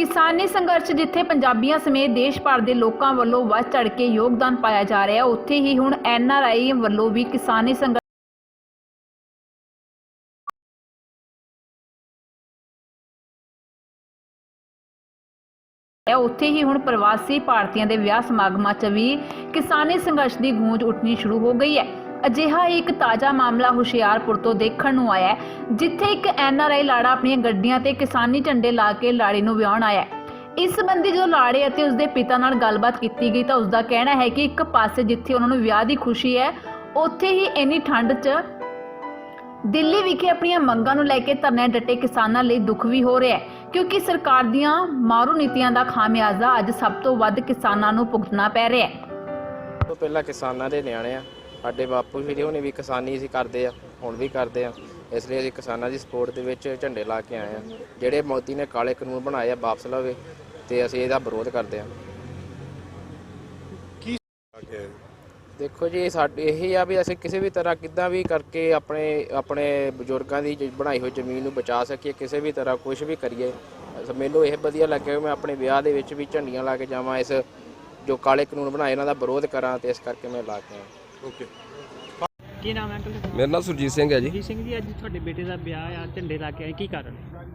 ਕਿਸਾਨੀ ਸੰਘਰਸ਼ ਜਿੱਥੇ ਪੰਜਾਬੀਆਂ ਸਮੇਤ ਦੇਸ਼ ਭਰ ਦੇ ਲੋਕਾਂ ਵੱਲੋਂ ਵੱਧ ਚੜ ਕੇ ਯੋਗਦਾਨ ਪਾਇਆ ਜਾ ਰਿਹਾ, ਉੱਥੇ ਹੀ ਹੁਣ ਐਨ ਆਰ ਆਈ ਵੱਲੋਂ ਵੀ ਕਿਸਾਨੀ ਸੰਘਰਸ਼ ਉੱਥੇ ਹੀ ਹੁਣ ਪ੍ਰਵਾਸੀ ਭਾਰਤੀਆਂ ਦੇ ਵਿਆਹ ਸਮਾਗਮਾਂ 'ਚ ਵੀ ਕਿਸਾਨੀ ਸੰਘਰਸ਼ ਦੀ ਗੂੰਜ ਉੱਠਣੀ ਸ਼ੁਰੂ ਹੋ ਗਈ ਹੈ। ਅਜਿਹਾ ਹੀ ਇੱਕ ਤਾਜ਼ਾ ਮਾਮਲਾ ਹੁਸ਼ਿਆਰਪੁਰ ਤੋਂ ਦੇਖਣ ਨੂੰ ਆਇਆ ਜਿੱਥੇ ਇੱਕ ਐਨਆਰਆਈ ਲਾੜਾ ਆਪਣੀਆਂ ਗੱਡੀਆਂ ਤੇ ਕਿਸਾਨੀ ਝੰਡੇ ਲਾ ਕੇ ਲਾੜੀ ਨੂੰ ਵਿਆਹਣ ਆਇਆ ਇਸ ਸੰਬੰਧੀ ਜਦੋਂ ਲਾੜੇ ਅਤੇ ਉਸਦੇ ਪਿਤਾ ਨਾਲ ਗੱਲਬਾਤ ਕੀਤੀ ਗਈ ਤਾਂ ਉਸਦਾ ਕਹਿਣਾ ਹੈ ਕਿ ਇੱਕ ਪਾਸੇ ਜਿੱਥੇ ਉਹਨਾਂ ਨੂੰ ਵਿਆਹ ਦੀ ਖੁਸ਼ੀ ਹੈ, ਉੱਥੇ ਹੀ ਇੰਨੀ ਠੰਡ 'ਚ ਦਿੱਲੀ ਵਿਖੇ ਆਪਣੀਆਂ ਮੰਗਾਂ ਨੂੰ ਲੈ ਕੇ ਧਰਨੇ ਡਟੇ ਕਿਸਾਨਾਂ ਲਈ ਦੁੱਖ ਵੀ ਹੋ ਰਿਹਾ ਹੈ, ਕਿਉਂਕਿ ਸਰਕਾਰ ਦੀਆਂ ਮਾਰੂ ਨੀਤੀਆਂ ਦਾ ਖਾਮਿਆਜ਼ਾ ਅੱਜ ਸਭ ਤੋਂ ਵੱਧ ਕਿਸਾਨਾਂ ਨੂੰ ਭੁਗਤਣਾ ਪੈ ਰਿਹਾ ਹੈ। ਤੋਂ ਪਹਿਲਾਂ ਕਿਸਾਨਾਂ ਦੇ ਨਿਆਣੇ ਆ। ਸਾਡੇ ਬਾਪੂ ਜੀ ਹੁਣੇ ਵੀ ਕਿਸਾਨੀ ਸੀ ਕਰਦੇ ਆ ਹੁਣ ਵੀ ਕਰਦੇ ਆ। ਇਸ ਲਈ ਅਸੀਂ ਕਿਸਾਨਾਂ ਦੀ ਸਪੋਰਟ ਦੇ ਵਿੱਚ ਝੰਡੇ ਲਾ ਕੇ ਆਏ ਆ। ਜਿਹੜੇ ਮੋਦੀ ਨੇ ਕਾਲੇ ਕਾਨੂੰਨ ਬਣਾਏ ਆ ਵਾਪਸ ਲਵੇ ਤੇ ਅਸੀਂ ਇਹਦਾ ਵਿਰੋਧ ਕਰਦੇ ਆ। ਦੇਖੋ ਜੀ ਸਾਡੇ ਇਹ ਆ ਵੀ ਅਸੀਂ ਕਿਸੇ ਵੀ ਤਰ੍ਹਾਂ ਕਿੱਦਾਂ ਵੀ ਕਰਕੇ ਆਪਣੇ ਆਪਣੇ ਬਜ਼ੁਰਗਾਂ ਦੀ ਬਣਾਈ ਹੋਈ ਜ਼ਮੀਨ ਨੂੰ ਬਚਾ ਸਕੀਏ ਕਿਸੇ ਵੀ ਤਰ੍ਹਾਂ ਕੁਝ ਵੀ ਕਰੀਏ। ਮੈਨੂੰ ਇਹ ਵਧੀਆ ਲੱਗਿਆ ਕਿ ਮੈਂ ਆਪਣੇ ਵਿਆਹ ਦੇ ਵਿੱਚ ਵੀ ਝੰਡੀਆਂ ਲਾ ਕੇ ਜਾਵਾਂ ਇਸ ਜੋ ਕਾਲੇ ਕਾਨੂੰਨ ਬਣਾਏ ਇਹਨਾਂ ਦਾ ਵਿਰੋਧ ਕਰਾਂ ਤੇ ਇਸ ਕਰਕੇ ਮੈਂ ਲਾ ਕੇ ਆਇਆ। ਓਕੇ ਕੀ ਨਾਮ ਹੈ ਅੰਕਲ ਤੁਹਾਡਾ? ਮੇਰਾ ਨਾਮ ਸੁਰਜੀਤ ਸਿੰਘ ਹੈ ਜੀ। ਜੀ ਸਿੰਘ ਜੀ ਅੱਜ ਤੁਹਾਡੇ ਬੇਟੇ ਦਾ ਵਿਆਹ ਆ ਝੰਡੇ ਲਾ ਕੇ ਆਏ ਕੀ ਕਾਰਨ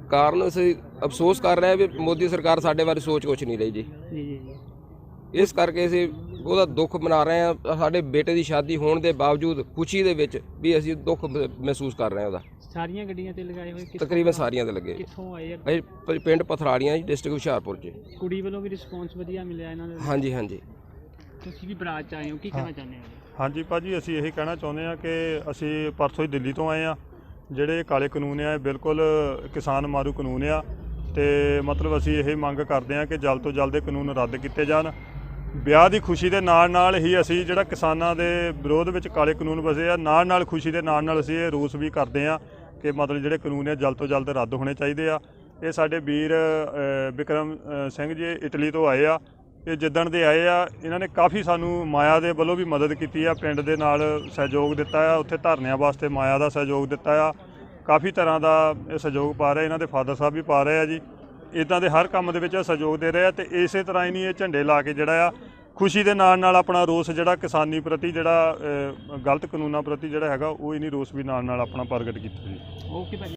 ਕਾਰਨ ਅਸੀਂ ਅਫਸੋਸ ਕਰ ਰਹੇ ਹਾਂ ਵੀ ਮੋਦੀ ਸਰਕਾਰ ਸਾਡੇ ਬਾਰੇ ਸੋਚ ਕੁਛ ਨਹੀਂ ਰਹੀ ਜੀ। ਜੀ ਜੀ ਜੀ। ਇਸ ਕਰਕੇ ਅਸੀਂ ਉਹਦਾ ਦੁੱਖ ਮਨਾ ਰਹੇ ਹਾਂ ਸਾਡੇ ਬੇਟੇ ਦੀ ਸ਼ਾਦੀ ਹੋਣ ਦੇ ਬਾਵਜੂਦ ਖੁਸ਼ੀ ਦੇ ਵਿੱਚ ਵੀ ਅਸੀਂ ਦੁੱਖ ਮ- ਮਹਿਸੂਸ ਕਰ ਰਹੇ ਹਾਂ ਉਹਦਾ। ਸਾਰੀਆਂ ਗੱਡੀਆਂ ਤੇ ਲਗਾਏ ਹੋਏ ਕਿੱਥੋਂ- ਤਕਰੀਬਨ ਸਾਰੀਆਂ ਦੇ ਲੱਗੇ। ਕਿੱਥੋਂ ਆਏ ਆ? ਅਸੀਂ ਪ- ਪਿੰਡ ਪਥਰਾੜੀਆਂ ਜੀ ਡਿਸਟ੍ਰਿਕਟ ਹੁਸ਼ਿਆਰਪੁਰ 'ਚ। ਕੁੜੀ ਵੱਲੋਂ ਵੀ ਰਿਸਪੌਂਸ ਵਧੀਆ ਮਿਲਿਆ ਇਹਨਾਂ ਦੇ? ਹਾਂਜੀ ਹਾਂਜੀ। ਤੁਸੀਂ ਵੀ ਬਰਾਤ ਚ ਆਏ ਹੋ ਕੀ ਕਹਿਣਾ ਚਾਹੁੰਦੇ ਹੋ? ਹਾਂਜੀ ਭਾਜੀ ਅਸੀਂ ਇਹੀ ਕਹਿਣਾ ਚਾਹੁੰਦੇ ਹਾਂ ਕਿ ਅਸੀਂ ਪਰਸੋਂ ਹੀ ਦਿੱਲੀ ਤੋਂ ਆਏ ਆ ਜਿਹੜੇ ਕਾਲੇ ਕਾਨੂੰਨ ਆ ਇਹ ਬਿਲਕੁਲ ਕਿਸਾਨ ਮਾਰੂ ਕਾਨੂੰਨ ਆ। ਤੇ ਮਤਲਬ ਅਸੀਂ ਇਹ ਮੰਗ ਕਰਦੇ ਹਾਂ ਕਿ ਜਲਦ ਤੋਂ ਜਲਦ ਇਹ ਕਾਨੂੰਨ ਰੱਦ ਕੀਤੇ ਜਾਣ। ਵਿਆਹ ਦੀ ਖੁਸ਼ੀ ਦੇ ਨਾਲ ਨਾਲ ਹੀ ਅਸੀਂ ਜਿਹੜਾ ਕਿਸਾਨਾਂ ਦੇ ਵਿਰੋਧ ਵਿੱਚ ਕਾਲੇ ਕਾਨੂੰਨ ਵਸੇ ਆ ਨਾਲ ਨਾਲ ਖੁਸ਼ੀ ਦੇ ਨਾਲ ਨਾਲ ਅਸੀਂ ਇਹ ਰੋਸ ਵੀ ਕਰਦੇ ਆ ਕਿ ਮਤਲਬ ਜਿਹੜੇ ਕਾਨੂੰਨ ਆ ਜਲਦ ਤੋਂ ਜਲਦ ਰੱਦ ਹੋਣੇ ਚਾਹੀਦੇ ਆ। ਇਹ ਸਾਡੇ ਵੀਰ ਅ, ਵਿਕਰਮ ਸਿੰਘ ਜੀ ਇਟਲੀ ਤੋਂ ਆਏ ਆ। ਇਹ ਜਿੱਦਣ ਦੇ ਆਏ ਆ, ਇਹਨਾਂ ਨੇ ਕਾਫੀ ਸਾਨੂੰ ਮਾਇਆ ਦੇ ਵੱਲੋਂ ਵੀ ਮਦਦ ਕੀਤੀ ਆ, ਪਿੰਡ ਦੇ ਨਾਲ ਸਹਿਯੋਗ ਦਿੱਤਾ ਆ, ਉੱਥੇ ਧਰਨਿਆਂ ਵਾਸਤੇ ਮਾਇਆ ਦਾ ਸਹਿਯੋਗ ਦਿੱਤਾ ਆ। ਕਾਫੀ ਤਰ੍ਹਾਂ ਦਾ ਇਹ ਸਹਿਯੋਗ ਪਾ ਰਹੇ, ਇਹਨਾਂ ਦੇ ਫਾਦਰ ਸਾਹਿਬ ਵੀ ਪਾ ਰਹੇ ਆ ਜੀ। ਇਦਾਂ ਦੇ ਹਰ ਕੰਮ ਦੇ ਵਿੱਚ ਇਹ ਸਹਿਯੋਗ ਦੇ ਰਹੇ ਆ ਤੇ ਇਸੇ ਤਰ੍ਹਾਂ ਹੀ ਨਹੀਂ ਇਹ ਝੰਡੇ ਲਾ ਕੇ ਜਿਹੜਾ ਆ, ਖੁਸ਼ੀ ਦੇ ਨਾਲ ਨਾਲ ਆਪਣਾ ਰੋਸ ਜਿਹੜਾ ਕਿਸਾਨੀ ਪ੍ਰਤੀ ਜਿਹੜਾ ਗਲਤ ਕਾਨੂੰਨਾਂ ਪ੍ਰਤੀ ਜਿਹੜਾ ਹੈਗਾ, ਉਹ ਹੀ ਰੋਸ ਵੀ ਨਾਲ ਨਾਲ ਆਪਣਾ ਪ੍ਰਗਟ ਕੀਤਾ ਜੀ। ਓਕੇ ਭਾਜੀ